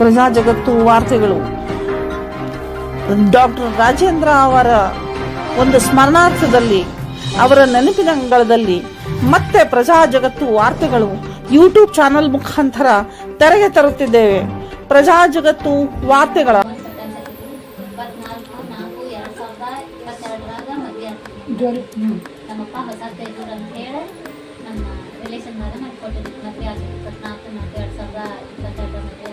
ಪ್ರಜಾ ಜಗತ್ತು ವಾರ್ತೆಗಳು. ಡಾಕ್ಟರ್ ರಾಜೇಂದ್ರ ಅವರ ಒಂದು ಸ್ಮರಣಾರ್ಥದಲ್ಲಿ, ಅವರ ನೆನಪಿನ ಅಂಗಳದಲ್ಲಿ ಮತ್ತೆ ಪ್ರಜಾ ಜಗತ್ತು ವಾರ್ತೆಗಳು ಯೂಟ್ಯೂಬ್ ಚಾನೆಲ್ ಮುಖಾಂತರ ತೆರೆಗೆ ತರುತ್ತಿದ್ದೇವೆ. ಪ್ರಜಾ ಜಗತ್ತು ವಾರ್ತೆಗಳ ಇಪ್ಪತ್ನಾಲ್ಕು ನಾಲ್ಕು ಸಾವಿರದ ಇಪ್ಪತ್ತೆರಡರ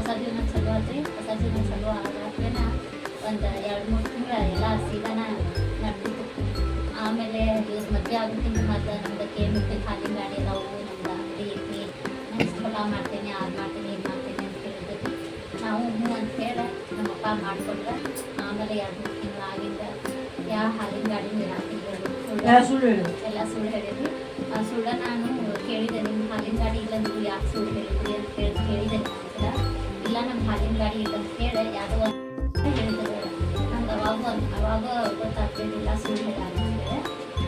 ಹೊಸ ಜೀವನ ಚಲೋ ಅಲ್ರಿ ಹೊಸ ಜೀವನ ಚಲೋ ಆಗತ್ಲೇನ ಒಂದು ಎರಡು ಮೂರು ತಿಂಗಳ ಎಲ್ಲ ಸೀದಾನ ನಡೆದಿತ್ತು ಆಮೇಲೆ ಇವ್ರು ಮದುವೆ ಆಗೋಕ್ಕಿಂತ ಮತ್ತೆ ನಮ್ದು ಕೆ ಮತ್ತೆ ಖಾಲಿ ಗಾಡಿ ಎಲ್ಲ ಅವು ನಮ್ದು ಅಂಗಡಿ ಐತಿ. ನಾನು ಇಷ್ಟು ಮಾಡ್ತೀನಿ ಅದು ಮಾಡ್ತೀನಿ ಇದು ಮಾಡ್ತೀನಿ ಅಂತ ಹೇಳಿದ್ವಿ. ನಾವು ಹ್ಞೂ ಅಂತ ಹೇಳಿ ನಮ್ಮಪ್ಪ ಮಾಡಿಕೊಂಡ್ರೆ. ಆಮೇಲೆ ಎರಡು ಮೂರು ತಿಂಗಳು ಆಗಿದ್ದ ಯಾವ ಹಾಲಿನ ಗಾಡಿ ನೀರು ಸುಳ್ಳು ಎಲ್ಲ ಸುಳ್ಳು ಹೇಳಿದ್ವಿ. ಆ ಸುಳ್ಳ ನಾನು ಕೇಳಿದೆ ನಿಮ್ಮ ಹಾಲಿನ ಗಾಡಿ ಇಲ್ಲ ನೀವು ಯಾಕೆ ಸುಳ್ಳು ಹೇಳಿದ್ರಿ ಅಂತ ಹೇಳಿ ಕೇಳಿದೆ. ಇಲ್ಲ ನಮ್ಮ ಹಾಲಿನ ಗಾಡಿ ಇಲ್ಲ ಅಂತ ಹೇಳಿ ಯಾವುದೋ ಒಂದು ಹೇಳಿದ್ರು ನಂಗೆ ಅವಾಗ ಅವಾಗ ಗೊತ್ತಾಗ್ತಿದ್ದಿಲ್ಲ ಹೇಳ ಅಂತೇಳಿ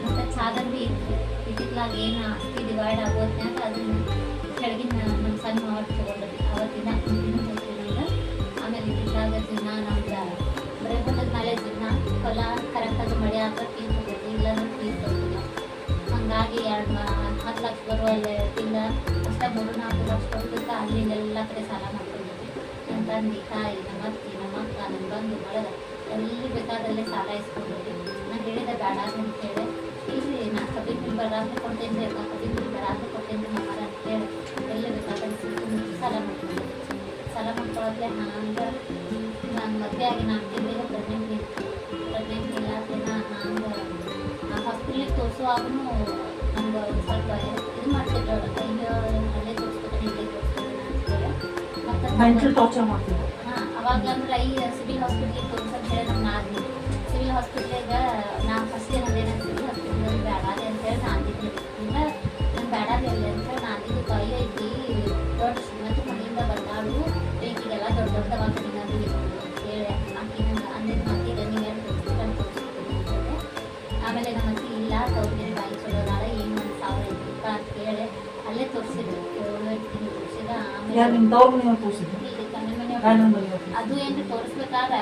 ಮತ್ತು ಭೀ ಇತ್ತು ಇತ್ತಿತ್ಲಾಗ ಏನು ಆಸ್ತಿ ಡಿವೈಡ್ ಆಗೋದ್ನಾಗ ಅದನ್ನ ಕೆಳಗಿನ ನಮ್ಮ ಸಣ್ಣ ಮಾವ ತೊಗೊಂಡ್ರಿ ಅವತ್ತಿನ ಆಮೇಲೆ ಇತ್ತಿತ್ಲಾಗ ದಿನ ನಮ್ದು ಬರೀ ಹೊಲದ ಮೇಲೆ ದಿನ ಹೊಲ ಕರೆಕ್ಟಾಗಿ ಮಳೆ ಆದ್ರೆ ಫೀಸ್ ಹೋಗೋದು ಇಲ್ಲಾಂದ್ರೆ ಫೀಸ್ ಹೋಗಿಲ್ಲ ಹಂಗಾಗಿ ಎರಡು ಹತ್ತು ಲಕ್ಷ ಬರುವಲ್ಲಿ ತಿಂಗ ಅಷ್ಟೇ ಮೂರು ನಾಲ್ಕು ಲಕ್ಷ ಕೊಡ್ತಿದ್ದ ಅಲ್ಲಿ ಎಲ್ಲ ಕಡೆ ಸಾಲ ನನ್ನ ತಂದೆ ತಾಯಿ ನಮ್ಮ ಅತ್ತಿ ನಮ್ಮ ಅಕ್ಕ ನನ್ನ ಬಂಧು ಬಳಗ ಎಲ್ಲಿ ಬೇಕಾದಲ್ಲೇ ಸಾಲ ಇಸ್ಕೊಂಡ್ರಿ ನಾನು ಹೇಳಿದೆ ಬೇಡ ಅಂತ ಹೇಳಿ ಇಲ್ಲಿ ನಾ ಕಬ್ಬಿ ಬಿಲ್ ಬರಾದ್ರೆ ಕೊಡ್ತೇನೆ ರೀ ನಾ ಕಬ್ಬಿ ಬಿಲ್ ಬರಾದ್ರೆ ಕೊಡ್ತೇನೆ ರೀ ಮಮ್ಮರ ಅಂತ ಹೇಳಿ ಎಲ್ಲಿ ಬೇಕಾದಲ್ಲಿ ಸಾಲ ಮಾಡ್ತೀನಿ ಸಾಲ ಮಾಡ್ಕೊಳ್ಳೋದ್ಲೆ ಹಂಗೆ ನಾನು ಮದುವೆ ಆಗಿ ನಾನು ತಿಂಗಳಿಗೆ ಪ್ರೆಗ್ನೆಂಟ್ ಪ್ರೆಗ್ನೆಂಟ್ ಇಲ್ಲ ನಾ ನಾನು ಹಾಸ್ಪಿಟ್ಲಿಗೆ ತೋರಿಸುವಾಗೂ ನಮ್ಗೆ ಸ್ವಲ್ಪ ಇದು ಮಾಡ್ತಿದ್ರು ಅಯ್ಯೋ ಮೆಂಟಲ್ ಟಾರ್ಚರ್ ಮಾಡ್ತಿದ್ರು ಅವಾಗ ಅಂದ್ರೆ ಈ ಸಿವಿಲ್ ಹಾಸ್ಪಿಟ್ಲಿಗೆ ತೋರಿಸೋದು ಹೇಳಿ ನಮ್ಮ ನಾದಿ ಸಿವಿಲ್ ಹಾಸ್ಪಿಟ್ಲಿಗೆ ನಾನು ಫಸ್ಟ್ ಏನಂದೇನೆ ಸಿವಿಲ್ ಹಾಸ್ಪಿಟ್ಲಲ್ಲಿ ಬೇಡಾದೆ ಅಂತ ಹೇಳಿ ನಾ ಅಂದಿದ್ದೆ ಇಲ್ಲ, ನಾನು ಬೇಡಾದೆ ಅಲ್ಲಿ ನಾನು ಅಂದಿದ್ದು ಕೈ ಐತಿ ದೊಡ್ಡ ಮತ್ತು ಮನೆಯಿಂದ ಬಂದಾಳು. ಈಗೆಲ್ಲ ದೊಡ್ಡ ದೊಡ್ಡ ತಿನ್ನೋದು ಹೇಳಿ ಆಕಿ ಅಂದಿದ್ದು ಮಾತಿಗೆ ನೀವು ತೋರಿಸ್ಬೇಕು ತೋರಿಸ್ತೀನಿ ಅಂತ ಹೇಳಿ ಆಮೇಲೆ ನಮ್ಮ ಅತ್ತಿ, ಇಲ್ಲ ತೌರ್ಗಿರಿ ಯಾರು ಆಮೇಲೆ ನಿಮ್ಮ ತವ್ರ ಮನೆಯವ್ರು ತೋರಿಸಿದ್ರು? ಗಂಡನ ಮನೆಯವ್ರು ಅದು ಏನು ತೋರಿಸ್ಬೇಕಾದ್ರೆ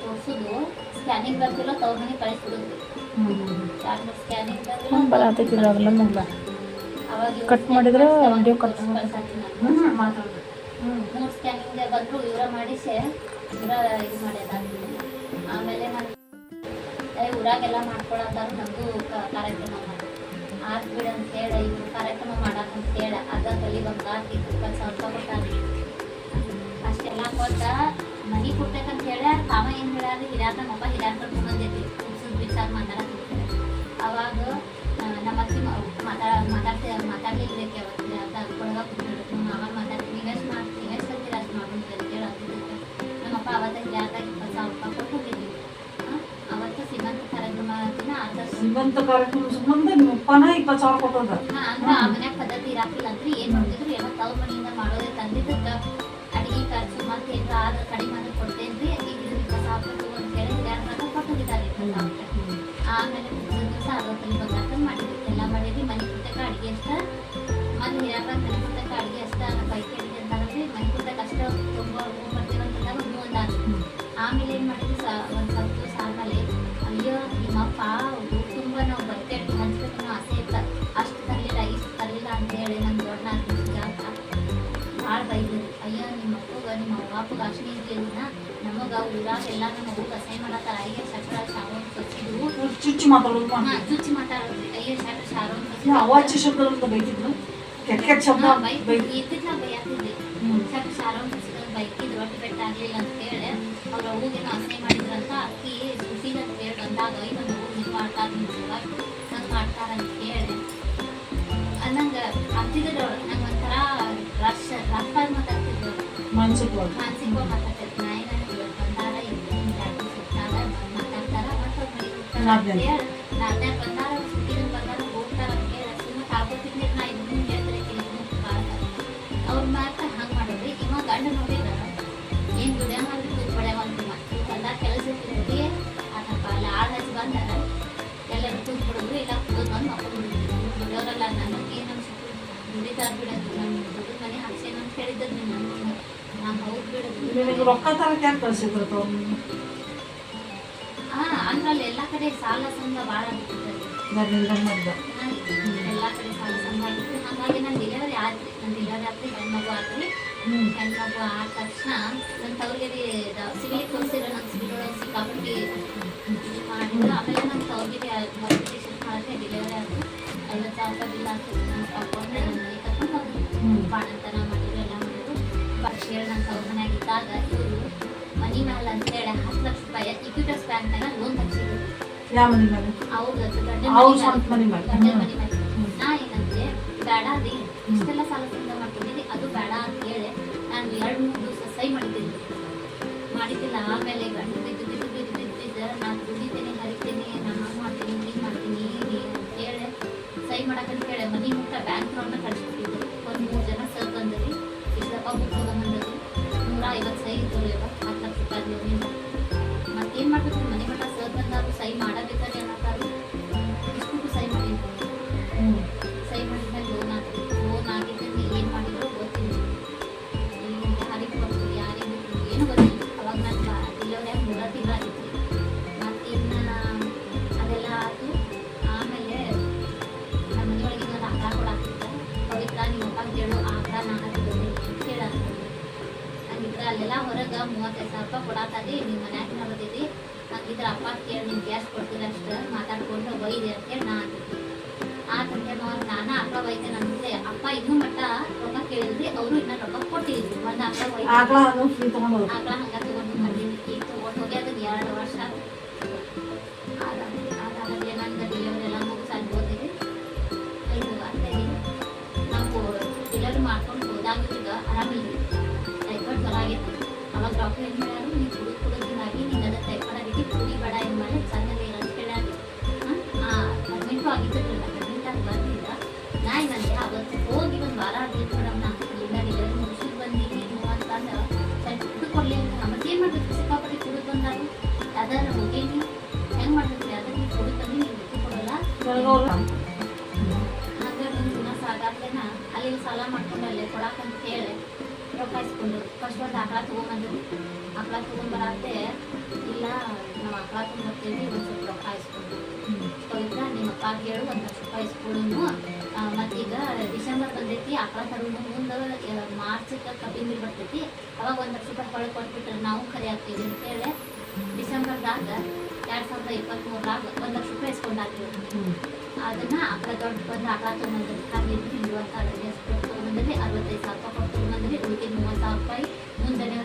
ತೋರಿಸೋದು ಸ್ಕ್ಯಾನಿಂಗ್ ಬರ್ತಿಲ್ಲ ತವ್ರ ಮನೆ ಕಳಿಸ್ಬಿಡುದು ಹ್ಞೂ ಹ್ಞೂ ಯಾಕಂದ್ರೆ ಸ್ಕ್ಯಾನಿಂಗ್ ಕಟ್ ಮಾಡಿದ್ರೆ ಮೂರು ಹ್ಞೂ ಮಾತಾಡ್ಬೇಕು. ಹ್ಞೂ ಸ್ಕ್ಯಾನಿಂಗ್ ಬಂದರು ಇವರ ಮಾಡಿಸಿ ಇವರ ಇದು ಆಮೇಲೆ ನಾನು ಏ ಊರಾಗೆಲ್ಲ ಮಾಡ್ಕೊಳಂತಾರು ನಮಗೂ ಕಾರ್ಯಕ್ರಮ ಮಾಡಿ ಆತ್ ಅಂತ ಹೇಳಿ ಇವ್ರು ಕಾರ್ಯಕ್ರಮ ಮಾಡಕ್ ಅಂತ ಹೇಳಿ ಅದ ತಲೆ ಬಂಗಾರ ಇಪ್ಪತ್ತು ಸಾವಿರ ರೂಪಾಯಿ ಕೊಟ್ಟಾರ ಅಷ್ಟೆಲ್ಲ ಕೊಟ್ಟ ಮನಿ ಕೊಡ್ಬೇಕಂತ ಹೇಳಿ ತಾವ ಏನು ಹೇಳ್ಯಾರ ಹಿರಾಕ ನಮ್ಮಪ್ಪ ಹಿರಾಕ ಕರ್ಕೊಂಡ್ ಬಂದೈತಿ ವಿಚಾರ ಮಾತಾಡಕ್ ಅವಾಗ ನಮ್ಮ ಅತ್ತಿ ಮಾತಾಡ, ಮಾತಾಡ್ತಿ ಮಾತಾಡ್ಲಿಕ್ಕೆ ಅವತ್ತು ಅದ ಕೊಡಗ ಕೂತ್ಕೊಂಡು ನಮ್ಮ ಮಾವ ಮಾತಾಡ್ತೀನಿ ನೀವೆಷ್ಟು ಮಾಡ್ತೀನಿ ನೀವೆಷ್ಟು ಅಂತೀರ ಅಷ್ಟು ಅಂತ ಹೇಳಿ ಅಂತಿದ್ದಕ್ಕೆ ನಮ್ಮಪ್ಪ ಅವತ್ತ ಹಿರಾಕ ಇಪ್ಪತ್ತು ಸಾವಿರ ರೂಪಾಯಿ ಕೊಟ್ಟು ಹೋಗಿದ್ವಿ ಆ, ಅವತ್ತು ಶ್ರೀಮಂತ ಕಾರ್ಯಕ್ರಮ ಶ್ರೀಮಂತ ಕಾರ್ಯಕ್ರಮ ನಿಮ್ಮ ಅಪ್ಪನ ಇಪ್ಪತ್ತು ಸಾವಿರ ಕೊಟ್ಟದ ಆ ಮನ್ಯಾಗ ಪದ್ಧತಿ ಇರಾಕಿಲ್ಲ ಅಂದ್ರೆ ಏನ್ ಮಾಡ್ತಿದ್ರು? ಏನೋ ತವ್ರ ಮನೆಯಿಂದ ಮಾಡೋದೇ ತಂದಿದ್ದಕ್ಕ. ಅಡಿಗೆ ಖರ್ಚು ಮತ್ತೆ ಏನಾರ ಆದ್ರೆ ಕಡಿಮೆ ಮಾಡಿ ಕೊಡ್ತೇನ್ರಿ ಈಗ ಇದು ಇಪ್ಪತ್ತು ಸಾವಿರ ರೂಪಾಯಿ ಅಂತ ಹೇಳಿ ಹಿರಿಯರ ಕೊಟ್ಟು ಹೋಗಿದ್ದಾರೆ ಇಪ್ಪತ್ತು ಸಾವಿರ ರೂಪಾಯಿ ಆಮೇಲೆ ದಿವಸ ಅರವತ್ತಲ್ಲಿ ಬಂಗಾರ ಮಾಡಿದ್ವಿ ಎಲ್ಲ ಮಾಡಿದ್ವಿ ಮನೆ ಪುಸ್ತಕ ಅಡಿಗೆ ಅಷ್ಟ. ಮತ್ತೆ ಹಿರಿಯರ ಮನೆ ಪುಸ್ತಕ ಅಡಿಗೆ ಅಷ್ಟ ಅನ್ನೋ ಬೈಕ್ ಅಡಿಗೆ ಅಂತ ಅಂದ್ರೆ ಮನೆ ಅಷ್ಟ ತುಂಬ ಬರ್ತೀವಿ ಅಂತಂದಾಗ ಒಂದು ಅಂದಾರ ಆಮೇಲೆ ಏನು ಮಾಡಿದ್ವಿ? ಅಪ್ಪಗ ಅಷ್ಟು ಇರ್ಲಿಲ್ಲ ನಮಗ ಊರಾಗ ಎಲ್ಲ ನಮ್ಮ ಮಗು ಅಸಹ್ಯ ಮಾಡತ್ತಾರ ಅಯ್ಯ ಶಕ್ರ ಶಾರೋನ್ ಸೊಚ್ಚಿದ್ವು ಚುಚ್ಚಿ ಮಾತಾಡೋದು ಹಾ ಚುಚ್ಚಿ ಮಾತಾಡೋದು ಅಯ್ಯ ಶಕ್ರ ಶಾರೋನ್ ಯಾ, ಅವಾಚ್ಯ ಶಬ್ದಗಳಿಂದ ಬೈತಿದ್ರು. ಕೆಟ್ಟ ಕೆಟ್ಟ ಶಬ್ದ ಇತ್ತಿತ್ತ ಬೈಯಾತಿದ್ವಿ ಶಕ್ರ ಶಾರೋನ್ ಬೈಕಿದ್ ರೊಟ್ಟಿ ಬೆಟ್ಟ ಆಗ್ಲಿಲ್ಲ ಅಂತ ಹೇಳಿ ಅವ್ರ ಅವ್ವಗೇನೋ ಅಸಹ್ಯ ಮಾಡಿದ್ರಂತ ಅಕ್ಕಿ ಸುಸಿದ ಅಂತ ಹೇಳಿ ಬಂದಾಗ ಅಯ್ಯ ನಮ್ಮ ಅವ್ವ ಮಾಡ್ತಾ ಮಾಡ್ತಾರ ಇದನ್ನು ಅವ್ರ ಮಾತ್ರ ಹಂಗೆ ಮಾಡೋದು ಇವ ಗಂಡ ನೋಡಿದ ಏನು ದುಡಿಯೋ ಮಾಡಿ ದುಡ್ಡು ಪಡೆಯವಂತಿವ ಎಲ್ಲ ಕೆಲಸ ಹೋಗಿ ಅದಪ್ಪ ಅಲ್ಲಿ ಆಳು ಬಂದಾರ ಎಲ್ಲರೂ ಕೂತ್ ಬಿಡೋದು ಇಲ್ಲ ಕೂತ್ ಬಂದು ಮಕ್ಕಳು ದುಡಿಯೋರಲ್ಲ ನನಗೆ ನಮ್ಮ ದುಡಿತಾರ ಬಿಡೋದು ನಮ್ಮ ದುಡ್ಡು ಮನೆ ಹಾಕ್ಸೇನು ಅಂತ ಹೇಳಿದ್ದು ನಿಮ್ಮ ನಿನಗೆ ರೊಕ್ಕ ತರಕ್ಕೆ ಯಾಕೆ ಕಳ್ಸಿದ್ರು ಎಲ್ಲಾ ಕಡೆ ಸಾಲ ಸಂಘ ಭಾಳ ಎಲ್ಲ ಕಡೆ ಸಾಲ ಸಂಘ ಆಗಿತ್ತು. ಹಾಗಾಗಿ ನಾನು ಡೆಲಿವರಿ ಆದ್ರಿ ನನ್ನ ಡೆಲಿವರಿ ಆದ್ರಿ ಹೆಣ್ಮಗು ಆದ್ರಿ. ಹೆಣ್ಮಗು ಆದ ತಕ್ಷಣ ನನ್ನ ತವ್ರಿಗೆ ಸಿವಿಲ್ ತೋರಿಸಿರೋ ನನ್ನ ಸಿವಿಲ್ ಒಳಗೆ ಸಿಕ್ಕಾಪಟ್ಟಿ ಇದು ಮಾಡಿದ್ರು. ಆಮೇಲೆ ನನ್ನ ತವ್ರಿಗೆ ಹಾಸ್ಪಿಟಲ್ ಶಿಫ್ಟ್ ಮಾಡಿದ್ರೆ ಡೆಲಿವರಿ ಆದ್ರು. ಐವತ್ತು ಸಾವಿರ ರೂಪಾಯಿ ಬಿಲ್ ಆಗ್ತದೆ ನನ್ನ ಅಪ್ಪನೇ ನನ್ನ ಮನೆ ಕರ್ಕೊಂಡು ಬಾಣಂತನ ಮಾಡಿದ್ರು ಹೇಳಿ ನನ್ನ ಮನ್ಯಾಗ ಇದ್ದಾಗ ಇವರು ಮನಿ ಮ್ಯಾಲ ಅಂತೇಳಿ ಹತ್ತು ಲಕ್ಷ ರೂಪಾಯಿ ಇಕ್ವಿಟಸ್ ಬ್ಯಾಂಕ್ನಾಗ ಲೋನ್ ತಗ್ಸಿದ್ರು ಯಾವ ಮನೆ ಅವ್ರ ಸ್ವಂತ ಮೇಲೆ. ನಾ ಏನಂದ್ರೆ ಬೇಡ ರೀ ಇಷ್ಟೆಲ್ಲ ಸಾಲ ಸಂದ ಮಾಡ್ತಿದ್ದೀನಿ ಅದು ಬೇಡ ಅಂತ ಹೇಳಿ ನಾನು ಎರಡು ಮೂರು ದಿವಸ ಸಹಿ ಮಾಡಿದ್ದೀನಿ. ಮಾಡಿದ್ದಿಲ್ಲ ಆಮೇಲೆ ಗಂಡು ಬಿದ್ದು ಬಿದ್ದು ಬಿದ್ದು ಬಿದ್ದು ಬಿದ್ದು ನಾನು ದುಡಿತೀನಿ ಹರಿತೀನಿ ನಾನು ಹಂಗೆ ಮಾಡ್ತೀನಿ ಹಿಂಗೆ ಮಾಡ್ತೀನಿ ಹೀಗೆ ಅಂತ ಹೇಳಿ ಸಹಿ ಮಾಡಕ್ಕಂತ ಹೇಳಿ ಮನೆ ಮುಟ್ಟ ಬ್ಯಾಂಕ್ನವ್ರನ್ನ ಕಳಿಸ್ಬಿಟ್ಟಿದ್ದೆ ಒಂದು ಮೂರು ಜನ ಸರ್ ನೂರ ಐವತ್ತು ಸಹಿ ಇದ್ದವು ಹತ್ತು ಲಕ್ಷ ರೂಪಾಯಿ ಲೋನಿಂದ ಮತ್ತೇನು ಮಾಡ್ಬೇಕು ಮನೆ ಮಟ್ಟ ಸರ್ ಬಂದಾರು ಸಹಿ ಮಾಡಬೇಕಾದ್ರೆ ಅಲ್ಲೆಲ್ಲ ಹೊರಗೆ ಮೂವತ್ತೈದು ಸಾವಿರ ರೂಪಾಯಿ ಕೊಡಾಕದಿ ನಿಮ್ಮ ಮನ್ಯಾಗ ಬರ್ತೈತಿ ಹಂಗಿದ್ರೆ ಅಪ್ಪ ಕೇಳಿ ನಿಮ್ಗೆ ಗ್ಯಾಸ್ ಕೊಡ್ತೀರ ಅಷ್ಟು ಮಾತಾಡ್ಕೊಂಡು ಒಯ್ದೆ ಅಂತೇಳಿ ನಾ ಅಂತಿದ್ದೆ ಆತಂತೆ ನೋಡಿ ನಾನು ಅಪ್ಪ ಒಯ್ತೇನೆ ಅಪ್ಪ ಇನ್ನೂ ಮಟ್ಟ ರೊಕ್ಕ ಕೇಳಿದ್ರಿ ಅವರು ಇನ್ನೂ ರೊಕ್ಕ ಕೊಟ್ಟಿದ್ರು ಒಂದು ಅಪ್ಪ ಒಯ್ತು ಆಕಳ ಹಂಗೆ ತಗೊಂಡು ಬಂದೀನಿ ಈಗ ತಗೊಂಡು ಹೋಗಿ ಅದನ್ನ ಎರಡು ವರ್ಷ. ಅದಾಗಲೇ ನಂದು ಡೆಲಿವರಿ ಎಲ್ಲ ಮುಗಿಸಿ ಅಲ್ಲಿ ಹೋದಿರಿ. ಇದು ಅಂತೇಳಿ ನಾವು ಡೆಲಿವರಿ ಮಾಡ್ಕೊಂಡು ಹೋದಾಗ ಈಗ ಆರಾಮಿಲ್ಲ ನೀನು ಏನು ಹೇಳ್ಯಾರು ನೀವು ಕುಡಿದು ಕುಡಿದಿನಾಗಿ ನಿಂಗೆ ಅದು ಕುಡಿ ಬೇಡ ಏನು ಮಾಡಿ ಚೆನ್ನಾಗಿ ಅಂತ ಹೇಳ್ಯಾರಿ ಅಡ್ಮಿಂಟು ನಾ ಅವತ್ತು ಹೋಗಿ ಒಂದು ವಾರ ಆಗಿತ್ತು ಮೇಡಮ್ ನಾ ಇಲ್ಲ ಡೆಲಿವರಿ ಮುಗಿಸಿ ಬಂದೀನಿ ನೀವು ಅಂತಂದ್ರೆ ಸ್ವಲ್ಪ ಕುಡಿದು ಕೊಡಲಿ ಅಂತ ಏನು ಮಾಡ್ಬೇಕು ಸಿಕ್ಕಾಪಟ್ಟೆ ಕುಡಿದು ಬಂದಾಗ ಅದನ್ನು ಹೋಗೀನಿ ಹೆಂಗೆ ಮಾಡ್ಬೇಕು ಅದನ್ನ ನೀವು ಕುಡಿದು ಬಂದು ನೀವು ಕೊಡಲ್ಲ ಹಾಗಾಗಿ ಒಂದು ದಿನ ಸಾಗಾಗ್ಲೇನ ಅಲ್ಲಿ ಸಾಲ ಮಾಡ್ಕೊಂಡು ಅಲ್ಲೇ ಕೊಡಾಕಂತ ಹೇಳಿ. ರೊಕ್ಕ ಇಸ್ಕೊಂಡ್ರು ಫಸ್ಟ್ ಒಂದು ಆಕಳ ತೊಗೊಂಬಂದ್ರು ಆಕಳ ತೊಗೊಂಬರತ್ತೆ ಇಲ್ಲ ನಾವು ಆಕಳ ತೊಗೊಂಬರ್ತೀವಿ ಒಂದು ಸ್ವಲ್ಪ ರೊಕ್ಕ ಇಸ್ಕೊಂಡ್ರು ಪವಿತ್ರ ನಿಮ್ಮ ಅಪ್ಪ ಕೇಳು ಒಂದು ಲಕ್ಷ ರೂಪಾಯಿ ಇಸ್ಕೊಳ್ಳೋನು ಮತ್ತೀಗ ಡಿಸೆಂಬರ್ ಬಂದೈತಿ ಆಕಳ ತರೋನು ಮುಂದೆ ಮಾರ್ಚಕ್ಕೆ ಕಬ್ಬಿ ನೀರು ಬರ್ತೈತಿ. ಅವಾಗ ಒಂದು ಲಕ್ಷ ರೂಪಾಯಿ ಹೊಳೆ ಕೊಟ್ಬಿಟ್ರೆ ನಾವು ಖರೆ ಆಗ್ತೀವಿ ಅಂತೇಳಿ ಡಿಸೆಂಬರ್ದಾಗ ಎರಡು ಸಾವಿರದ ಇಪ್ಪತ್ತ್ಮೂರರಾಗ ಒಂದು ಲಕ್ಷ ರೂಪಾಯಿ ಇಸ್ಕೊಂಡಾಗ್ತೀವಿ ಅದನ್ನು ಆಕಳ ದೊಡ್ಡ ಬಂದು ಆಕಳ ತೊಗೊಂಡು ಹಾಗೆ ತಿಂಡುವಂತ ಅಡುಗೆ ತೊಗೊಂಬಂದ್ರಿ ಅರವತ್ತೈದು ಸಾವಿರ ರೂಪಾಯಿ ಕೊಟ್ಟು ತೊಗೊಂಬಂದ್ರಿ ಉಳಿದ ಮೂವತ್ತು ಸಾವಿರ ರೂಪಾಯಿ ಮುಂಜಾನೆ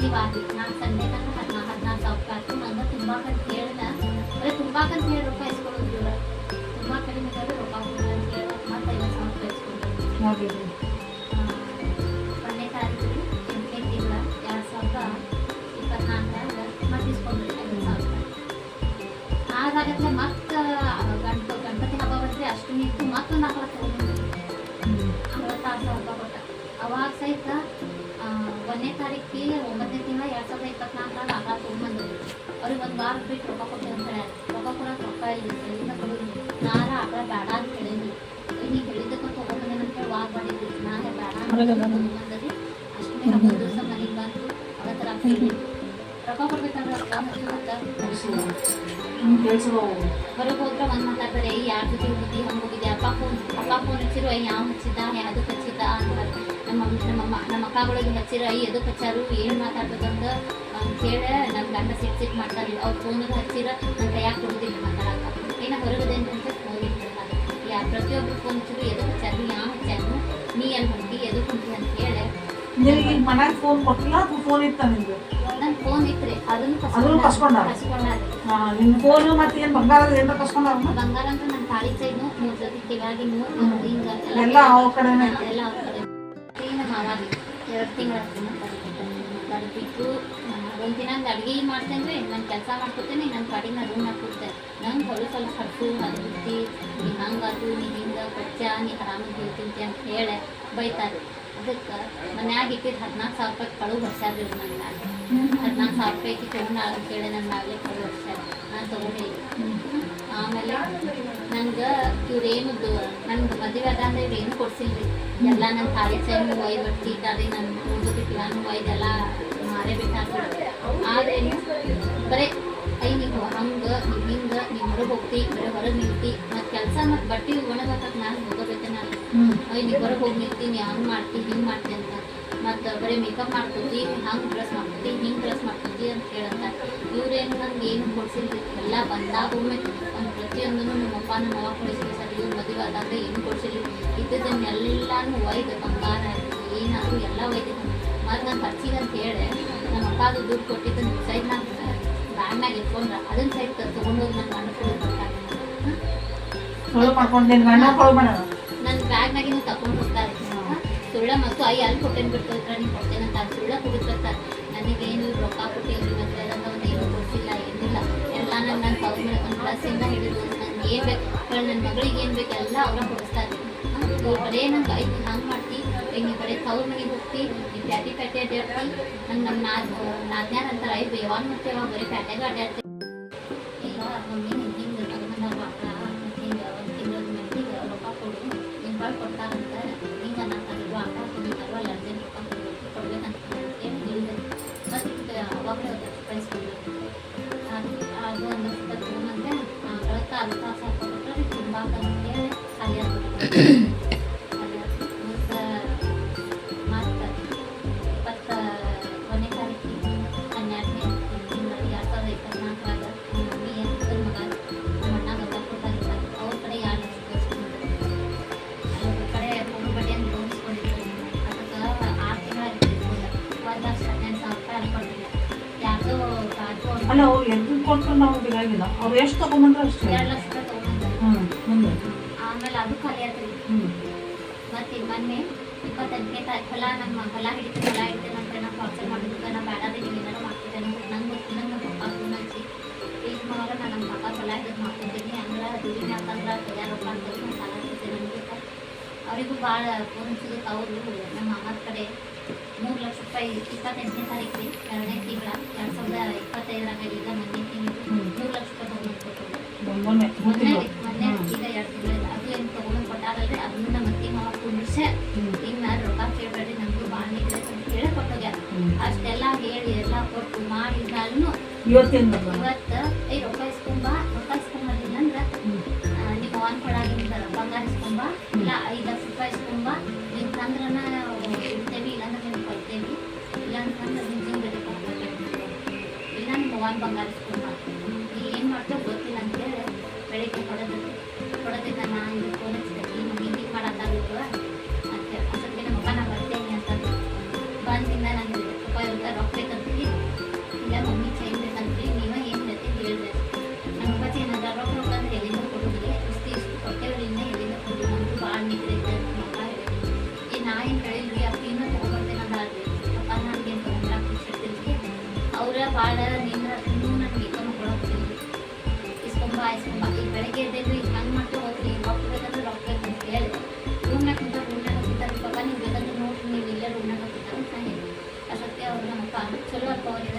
ಪ್ರತಿ ನಾನು ಸಂಜೆ ತನಕ ಹದಿನಾ ಹದಿನಾಲ್ಕು ಸಾವಿರ ರೂಪಾಯಿ ಆಯ್ತು ನಂಗೆ ತುಂಬಾಕಂತ ಹೇಳಿದ ಅದೇ ತುಂಬಾಕಂತ ಹೇಳಿ ರೊಕ್ಕ ಇಸ್ಕೊಳ್ಳೋದಿಲ್ಲ ತುಂಬ ಕಡಿಮೆ ಇದ್ದಾರೆ ರೊಕ್ಕ ಹೋಗಿಲ್ಲ ಅಂತ ಹೇಳಿ ಮತ್ತೆ ಐವತ್ತು ಸಾವಿರ ರೂಪಾಯಿ ಇಸ್ಕೊಂಡ್ರು ನೋಡಿರಿ ಒಂದನೇ ತಾರೀಕು ಎಂಟನೇ ತಿಂಗಳ ಎರಡು ಮತ್ತೆ ಇಸ್ಕೊಂಡ್ರಿ ಐವತ್ತು ಸಾವಿರ ಮತ್ತೆ ಗಣಪ ಗಣಪತಿ ಹಬ್ಬ ಬಂದರೆ ಅಷ್ಟು ಇತ್ತು ಮತ್ತೊಂದು ತಗೊಂಡ್ಬಂದ್ರಿ ಅರವತ್ತಾರು ಸಾವಿರ ರೂಪಾಯಿ ಕೊಟ್ಟ ಅವಾಗ ಸಹಿತ ಒಂದನೇ ತಾರೀಕಿಗೆ ಒಂಬತ್ತನೇ ತಿಂಗಳ ಎರಡು ಸಾವಿರದ ಇಪ್ಪತ್ನಾಲ್ಕರಾಗ ಆಕಳ ತೊಗೊಂಬಂದ್ರಿ ಅವ್ರಿಗೆ ಒಂದು ವಾರ ಬಿಟ್ಟು ರೊಕ್ಕ ಕೊಟ್ಟು ಅಂತ ಹೇಳ್ಯಾರ ರೊಕ್ಕ ಕೊಡೋಕೆ ರೊಕ್ಕ ಇಲ್ಲ ಎಲ್ಲಿಂದ ಕೊಡೋದು? ನಾರ ಆಕಳ ಬೇಡ ಅಂತ ಹೇಳಿದ್ವಿ ನೀ ಹೇಳಿದ್ದಕ್ಕೆ ತೊಗೊಂಬಂದೇನೆ ಅಂತ ಹೇಳಿ ವಾರ ಮಾಡಿದ್ವಿ ನಾನೇ ಬೇಡ ಅಂತ ತೊಗೊಂಬಂದರಿ ಅಷ್ಟೇ ಹಬ್ಬದ ದಿವಸ ಮನೆಗೆ ಬಂದು ಅವತ್ತು ರಾತ್ರಿ ರೊಕ್ಕ ಕೊಡ್ಬೇಕಂದ್ರೆ ರೊಕ್ಕ ಮತ್ತೆ ನಿಮ್ಮ ಕೆಲಸದ ಹೊರಗೆ ಹೋದ್ರೆ ಒಂದು ಮಾತಾಡ್ತಾರೆ ಈ ಯಾರ ಜೊತೆ ಹೋಗಿದ್ದಿ? ಹಂಗೆ ಹೋಗಿದ್ದೆ ಅಪ್ಪ ಫೋನ್ ಅಪ್ಪ ಫೋನ್ ಹಚ್ಚಿರು ಐ ಯಾವ ಹಚ್ಚಿದ್ದ? ಯಾವುದಕ್ಕೆ ಹಚ್ಚಿದ್ದ ಅಂತಾರೆ ನಮ್ಮ ನಮ್ಮ ಅಕ್ಕಗಳಿಗೆ ಹಚ್ಚಿರ ಐ ಎದಕ್ಕೆ ಹಚ್ಚಾರು ಏನು ಮಾತಾಡ್ಬೇಕಂತ ಕೇಳಿ ನನ್ನ ಗಂಡ ಸಿಟ್ ಸಿಟ್ ಮಾಡ್ತಾರೆ ಅವ್ರ ಫೋನಿಗೆ ಹಚ್ಚಿರ ನನ್ನ ಕೈಯಾಗ ಕೊಡೋದಿಲ್ಲ ಮಾತಾಡಕ ಏನ ಹೊರಗದೆ ಅಂತ ಫೋನ್ ಇಟ್ಟಿರ್ತಾರೆ ಯಾ ಪ್ರತಿಯೊಬ್ಬರು ಫೋನ್ ಹಚ್ಚಿರು ಎದಕ್ಕೆ ಹಚ್ಚಾರು ಯಾವ ಹಚ್ಚಾರು ನೀ ಎಲ್ಲಿ ಹೊಂಟಿ ಎದಕ್ಕೆ ಹೊಂಟಿ ಅಂತ ಕೇಳಿ. ನಿನಗೆ ಈಗ ಮನ್ಯಾಗ ಫೋನ್ ಕೊಟ್ಟಿಲ್ಲ ಅಥವಾ ಫೋನ್ ಇತ್ತ ನಿಂದು? ನನ್ನ ಫೋನ್ ಇತ್ರಿ ಅದನ್ನು ಅದನ್ನು ಕಸ್ಕೊಂಡಾರ? ಕಸ್ಕೊಂಡಾರ? ನಿನ್ನ ಫೋನ್ ಮತ್ತೆ ಏನು ಬಂಗಾರದ ಏನಾರ ಕಸ್ಕೊಂಡಾರ ಬಂಗಾರ ಅಂತ ನನ್ನ ತಾಳಿ ಸೈಡ್ ಮೂರು ಜೊತೆ ಕಿವಾಗಿ ಮೂರು ಹಿಂಗ ಎಲ್ಲ ಅವ್ರ ಕಡೆನೇ. ಎಲ್ಲ ಅವ್ರ ಕಡೆ ಎರಡು ತಿಂಗಳ ಬಿಟ್ಟು ಒಂದು ದಿನ ಅಡುಗೆ ಮಾಡ್ತೇನೆ ನಾನು ಕೆಲಸ ಮಾಡ್ಕೊತೇನೆ ನನ್ನ ನಾನು ರೂಮ್ ಮಾಡ್ಕೊಡ್ತೇನೆ ನಂಗೆ ಹೊಳು ಸ್ವಲ್ಪ ಹಡ್ಸು ಅದು ಬಿಟ್ಟು ನೀ ಹಂಗದು ನೀ ಹಿಂಗೆ, ಕೊಚ್ಚ, ನೀ ಆರಾಮಾಗಿ ಹೇಳ್ತಿಂತೆ ಅಂತ ಹೇಳಿ ಬೈತಾರೆ. ಅದಕ್ಕೆ ಮನ್ಯಾಗ ಇಟ್ಟಿದ್ದು ಹದಿನಾಲ್ಕು ಸಾವಿರ ರೂಪಾಯಿ ಕಳು ಬರ್ಸ್ಯಾರ್ರಿ ನನ್ನ ಹದಿನಾಲ್ಕು ಸಾವಿರ ರೂಪಾಯಿ ತೊಗೊಂಡು ಕೇಳಿ ನನ್ನ ಮ್ಯಾಲೆ ಕಳು ಬರ್ಸ್ಯಾರ ನಾನು ತೊಗೊಂಡಿಲ್ಲ ಆಮೇಲೆ ನನ್ಗೆ ಇವ್ರೇನು ನನ್ಗೆ ಮದುವೆ ಅದ ಅಂದ್ರೆ ಇವ್ರೇನು ಕೊಡ್ಸಿಲ್ರಿ ಎಲ್ಲ ನನ್ನ ತಾಯಿ ಚೈನು ಒಯ್ದು ಬಟ್ಟಿ ಇಟ್ಟಾರಿ ನನ್ನ ಕೂದಲು ಪಿಲಾನು ಒಯ್ದೆಲ್ಲ ಮಾರೇ ಬಿಟ್ಟಾರ್ರಿ ಆದ್ರೆ ಬರೇ ಐ ನೀವು ಹಂಗೆ ನೀವು ಹಿಂಗೆ ನೀವು ಹೊರಗೆ ಹೋಗ್ತಿ ಬರೀ ಹೊರಗೆ ನಿಲ್ತಿ ಮತ್ತು ಕೆಲಸ ಮತ್ತು ಬಟ್ಟೆ ಒಣಗಾಕಕ್ಕೆ ನಾನು ಹೋಗೋಬೇಕೆ ನಾನು ಐ ನೀವು ಹೊರಗೆ ಹೋಗಿ ನಿಲ್ತೀನಿ ಹಂಗೆ ಮಾಡ್ತಿ ಹಿಂಗೆ ಮಾಡ್ತಿ ಅಂತ. ಮತ್ತು ಬರೀ ಮೇಕಪ್ ಮಾಡ್ಕೊತಿ ಹಂಗೆ ಡ್ರೆಸ್ ಮಾಡ್ಕೊತಿ ಹಿಂಗೆ ಡ್ರೆಸ್ ಮಾಡ್ಕೊತಿ ಅಂತ ಹೇಳಂತ ಇವ್ರೇನು ನಂಗೆ ಏನು ಕೊಡ್ಸಿಲ್ರಿ? ಎಲ್ಲ ಬಂದಾಗೊಮ್ಮೆ ಒಂದು ಪ್ರತಿಯೊಂದನ್ನು ನಮ್ಮ ನಮ್ಮ ಮಗ ಕೊಡಿಸಿದ್ರು ಸರ್ ಇವ್ರು ಮದುವೆ ಆದಾಗ ಏನು ಕೊಡ್ಸಿಲ್ಲ ಇದ್ದದನ್ನೆಲ್ಲಾನು ಒಯ್ದು ಬಂಗಾರ ಏನಾದ್ರು ಎಲ್ಲ ಒಯ್ದು ಮತ್ತು ನಾನು ಖರ್ಚಿಗೆ ಅಂತ ಹೇಳಿ ನಮ್ಮ ಅಪ್ಪ ಅದು ದುಡ್ಡು ಕೊಟ್ಟಿದ್ದು ಸೈಡ್ ನಾನು ಬ್ಯಾಂಕ್ನಾಗ ಇಟ್ಕೊಂಡ್ರೆ ಅದನ್ನ ಸೈಡ್ ತೊಗೊಂಡೋಗಿ ನನ್ನ ಗಂಡ ಕೊಡ್ತಾರೆ ಸುಳ್ಳು ಮಾಡ್ಕೊಂಡು ನಿನ್ ಗಂಡ ಕೊಡು ಬೇಡ ನನ್ನ ಬ್ಯಾಗ್ನಾಗಿನ ತಗೊಂಡು ಹೋಗ್ತಾರೆ ಸುಳ್ಳ ಮತ್ತು ಐ ಅಲ್ಲಿ ಕೊಟ್ಟೇನು ಬಿಡ್ತಾರೆ ನೀವು ಕೊಡ್ತೇನೆ ಅಂತ ಸುಳ್ಳ ಕುಡಿತಿರ್ತಾರೆ ನನಗೇನು ರೊಕ್ಕ ಕೊಟ್ಟಿಲ್ಲ ಮತ್ತೆ ಅಂತ ಒಂದು ಏನು ಕೊಡ್ಸಿಲ್ಲ, ಏನಿಲ್ಲ. ಎಲ್ಲ ನನ್ನ ನನ್ನ ತವ್ರ ಒಂದು ಕ್ಲಾಸಿಂದ ಹಿಡಿದು ನನ್ಗೆ ಏನು ಬೇಕು ನನ್ನ ಮಗಳಿಗೆ ಏನು ಬೇಕು ಎಲ್ಲ ಅವ್ರ ಕೊಡಿಸ್ತಾರೆ ಇವ್ರು ಬರೇ ನಂಗೆ ಐದು ಹಂಗೆ ಮಾಡ್ತಿ ಈಗ ನೀವು ಬರೀ ತವ್ರ ಮನೆಗೆ ಹೋಗ್ತಿ ನೀವು ಪ್ಯಾಟಿ ಪ್ಯಾಟಿ ಅಡ್ಡಾಡ್ತಿ ನಂಗೆ ನಮ್ಮ ನಾದ್ ಅಂತಾರೆ ಐದು ಯಾವಾಗ ಮತ್ತೆ ಯಾವಾಗ ಬರೀ ಪ್ಯಾಟ್ಯಾಗ ಅಡ್ಡಾಡ್ತಿ ಕಳಕ ಅರ್ಧ ಸಾವಿರ ಕೊಟ್ಟರೆ ತುಂಬ ಅಂತೇಳಿ ಖಾಲಿ ಆಗ್ಬಿಟ್ಟು ಮತ್ತು ಅವ್ರು ಎಷ್ಟು ತಗೊಂಡ್ರು ಅಷ್ಟು. ಎರಡು ಲಕ್ಷ ರೂಪಾಯಿ ತೊಗೊಂಡ್ರು ಮುಂದೆ. ಆಮೇಲೆ ಅದು ಖಾಲಿ ಆತ್ರಿ ಮತ್ತೆ ಮೊನ್ನೆ ಇಪ್ಪತ್ತೆಂಟನೇ ತಾರೀಕು ಹೊಲ ನಮ್ಮ ಹೊಲ ಹಿಡಿತು ಹೊಲ ಹಿಡಿತೀನಿ ಅಂತ ನಾವು ಟಾರ್ಚರ್ ಮಾಡಿದ್ದಕ್ಕೆ ನಾ ಬೇಡ ನೀವು ಏನಾರು ಮಾಡ್ತಿದ್ದೇನೆ ನಂಗೆ ಗೊತ್ತಿಲ್ಲ ನಮ್ಮ ಪಪ್ಪ ಹಚ್ಚಿ ಈಗ ಮಾವಾಗ ನಾನು ನಮ್ಮ ಪಪ್ಪ ಹೊಲ ಹಿಡಿದು ಮಾಡ್ತಿದ್ದೀನಿ ಅಂದ್ರೆ ದುಡಿಮೆ ಅಂತಂದ್ರೆ ಕೈಯಾರು ರೊಕ್ಕ ನಾನು ಸಾಲ ಅನ್ಬೇಕು ಅವರಿಗೂ ಭಾಳ ಫೋನ್ ಸಿಗುತ್ತೆ ಅವರು ನಮ್ಮ ಅಮ್ಮರ ಕಡೆ ಮೂರು ಲಕ್ಷ ರೂಪಾಯಿ ಇಪ್ಪತ್ತೆಂಟನೇ ತಾರೀಕು ಎರಡನೇ ತಿಂಗಳ ಎರಡು ಸಾವಿರದ ಇಪ್ಪತ್ತೈದರಾಗ ಈಗ ಮೊನ್ನೆ ಅಷ್ಟೆಲ್ಲ ಹೇಳಿ ಎಲ್ಲ ಕೊಟ್ಟು ಮಾಡಿದ್ರೂ ಇವತ್ತೇನು ಇವತ್ತು ರೊಕ್ಕ ಇಸ್ಕೊಂಬ ರೊಕ್ಕ ಇಸ್ಕೊಂಬರ್ಲಿಲ್ಲ ಅಂದ್ರೆ ನಿಮ್ಮ ಅವನ್ ಕೊಡಾಗಿಂದ ಬಂಗಾರ ಇಸ್ಕೊಂಬ ಇಲ್ಲ ಐದು ಲಕ್ಷ ರೂಪಾಯಿ ಇಸ್ಕೊಂಬ ನೀವು ತಂದ್ರನ ಇಡ್ತೇವಿ ಇಲ್ಲಾಂದ್ರೆ ನಿಮ್ಗೆ ಕೊಡ್ತೇವಿ. ಇಲ್ಲಾಂತಂದ್ರೆ ಇಲ್ಲ ನಿಮ್ಮ ಅವನ್ ಬಂಗಾರ ಇಸ್ಕೊಂಬ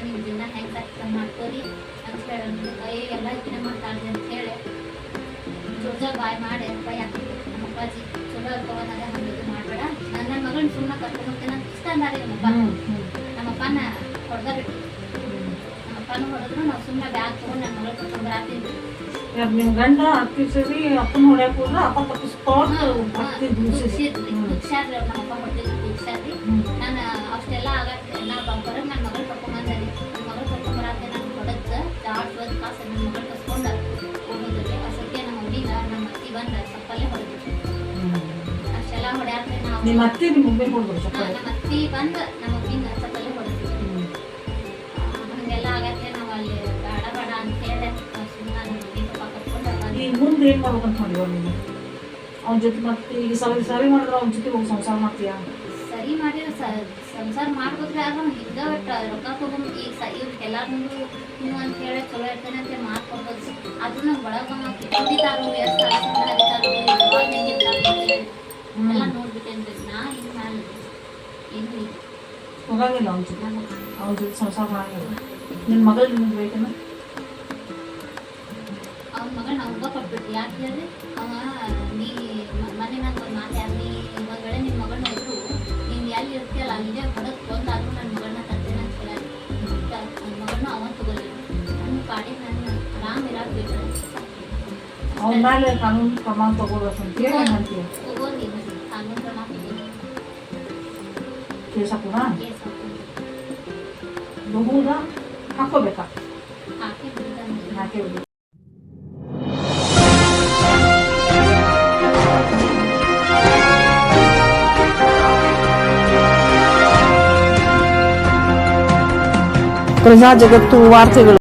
ಅಪ್ಪ ದಿನ ಹೆಂಗೆ ಸಾಕ್ತಾರೆ ಮಾಡ್ಕೋರಿ ಅಂತ ಹೇಳಿ ಕೈ ಎಲ್ಲ ಇದನ್ನ ಮಾಡ್ತಾರೆ ಅಂತ ಹೇಳಿ ಜೋರ್ ಜೋರ್ ಬಾಯ್ ಮಾಡಿ ಬಾಯ್ ಹಾಕಿದ್ರು ನಮ್ಮ ಅಪ್ಪಾಜಿ ಚಲೋ ಅಪ್ಪ ಅದ ಹಂಗೆ ಇದು ಮಾಡಬೇಡ. ನನ್ನ ಮಗಳನ್ನ ಸುಮ್ಮನೆ ಕರ್ಕೊಂಡು ಹೋಗ್ತೇನೆ ಇಷ್ಟ ಅಂದಾರಿ ನಮ್ಮಪ್ಪ ನಮ್ಮಪ್ಪನ ಹೊಡೆದ ಬಿಟ್ಟು ನಮ್ಮಪ್ಪನ ಹೊಡೆದ್ರು. ನಾವು ಸುಮ್ಮನೆ ಬ್ಯಾಗ್ ತೊಗೊಂಡು ನನ್ನ ಮಗಳು ಕರ್ಕೊಂಡು ಬರಾತೀನಿ ನಿಮ್ ಗಂಡ ಅತ್ತಿ ಸರಿ ಅಪ್ಪನ ಹೊಡ್ಯಾಕ ಹೋದ್ರೆ ಅಪ್ಪ ತಪ್ಪಿಸ್ಕೊಂಡು ಬರ್ತಿದ್ದು ನಾನು ನಿಮ್ಮ ಅತ್ತೆ ನಿಮ್ಮ ಮಮ್ಮಿ ಕೊಡ್ಬೋದು ಚಪ್ಪಲಿ ಚಪ್ಪಾಳೆ ನಮ್ಮ ಅತ್ತಿ ಬಂದ ನಮ್ಮ ಮಮ್ಮಿಗ ಸಪ್ಪಲ್ಲೇ ಹೊಡೆದ್ರು ಹಂಗೆಲ್ಲ ಆಗತ್ತೆ ನಾವು ಅಲ್ಲಿ ಬೇಡ ಬೇಡ ಅಂತ ಹೇಳಿ ಸುಮ್ಮನೆ ನಮ್ಮ ಮಮ್ಮಿ ಪಪ್ಪ ಕರ್ಕೊಂಡು ಈಗ ಮುಂದೆ ಏನ್ ಮಾಡ್ಬೇಕಂತ ಮಾಡಿವ ನೀನು? ಅವನ ಜೊತೆ ಮತ್ತೆ ಈಗ ಸರಿ ಸರಿ ಮಾಡಿದ್ರೆ ಅವ್ನ ಜೊತೆ ಹೋಗಿ ಸಂಸಾರ ಮಾಡ್ತೀಯಾ? ಸರಿ ಮಾಡಿದ್ರೆ ಮಾಡಿ ಸಂಸಾರ ಮಾಡ್ಬೋದ್ರೆ ಆದ್ರೆ ಹಿಂಗ ಬಟ್ ರೊಕ್ಕ ತಗೊಂಡ್ ಈಗ ಸ ಇವ್ರಿಗೆ ಎಲ್ಲಾರ ಮುಂದೆ ನೀವು ಅಂತ ಹೇಳಿ ಚಲೋ ಇರ್ತಾನೆ ಅಂತ ಮಾಡ್ಕೊಬೋದು ಅದನ್ನ ಒಳಗ ಎಷ್ಟು ಎಲ್ಲ ನೋಡ್ಬಿಟ್ಟೇನ್ರಿ ನಾ ಹಿಂಗ್ ಮಾಡಿ ಏನು ಇಲ್ಲ. ಹೋಗಂಗಿಲ್ಲ ಅವ್ನ ಜೊತೆ? ಅವ್ನ ಜೊತೆ ಸಂಸಾರ ಮಾಡಂಗಿಲ್ಲ ನಿನ್ನ ಮಗಳು ನಿಮ್ಗೆ ಬೇಕೇನ? ಅವ್ನ ನಮ್ಗ ಕೊಟ್ಬಿಟ್ರಿ ಯಾಕೆ ಹೇಳಿದ್ರೆ ಅವ ನೀ ಮನೆ ನಂಗೆ ಒಂದು ಮಾತು ನೀ ವೇಳೆ ನಿಮ್ಮ ಮಗಳನ್ನ ಇಟ್ಟು ನೀನು ಎಲ್ಲಿ ಇರ್ತೀಯಲ್ಲ ಅಲ್ಲಿದೆ ಹೊಡಕ್ ಬಂದಾದ್ರೂ ನನ್ನ ಮಗಳನ್ನ ತರ್ತೀನಿ ಅಂತ ಹೇಳಿ ನನ್ನ ಮಗಳನ್ನ ಅವನ್ ತಗೋಲಿ ನನ್ನ ಪಾಡಿಗೆ ನಾನು ಆರಾಮ್ ಇರಾಕ್ ಅವ್ನ ಮೇಲೆ ಕಾನೂನು ಕ್ರಮ ತಗೋಬೇಕಂತ ಹೇಳಿ ಏನಂತೀಯ ಕೇಸ ಕೂಡ ಕೇಸ್ ಹಾಕೊಂಡು ಬಹುದ ಹಾಕೋಬೇಕಾ ಹಾಕಿ ಬಿಡ್ತಾನೆ ಯಾಕೆ ಬಿಡಿ ಪ್ರಜಾ ಜಗತ್ತು ವಾರ್ತೆಗಳು